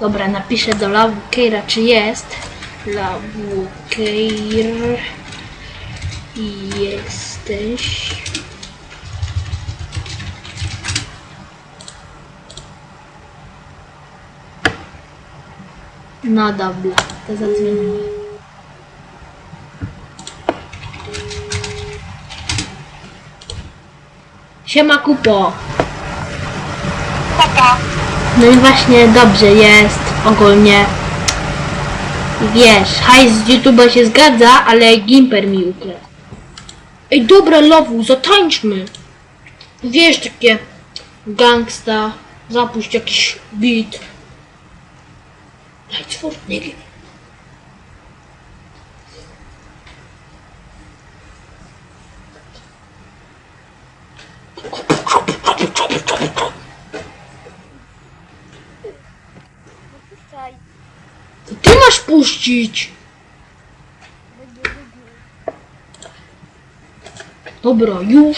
Dobra, napiszę do Lawukeira, czy jest. Lawukeir. Jesteś. No dobra, to zadzwonimy. Siema Kupo. Taka. No i właśnie dobrze jest ogólnie. Wiesz, hajs z YouTube'a się zgadza, ale Gimper mi ukradł. Ej, dobra, Lowu, zatańczmy. Wiesz, takie gangsta, zapuść jakiś beat. Lights for nigga. Puszczaj. Ty masz puścić. Dobra, już.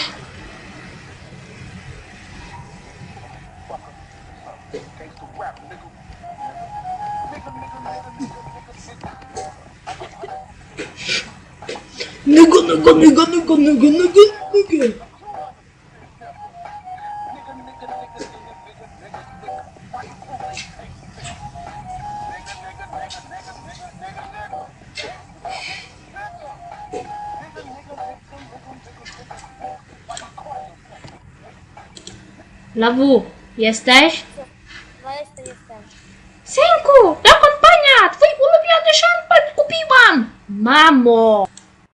Nygo, nygo, nygo, nygo, nygo, nygo, nygo. Lawu, jesteś? No jestem, jestem. Synku, do kompania! Twój ulubiony szampan kupiłam! Mamo!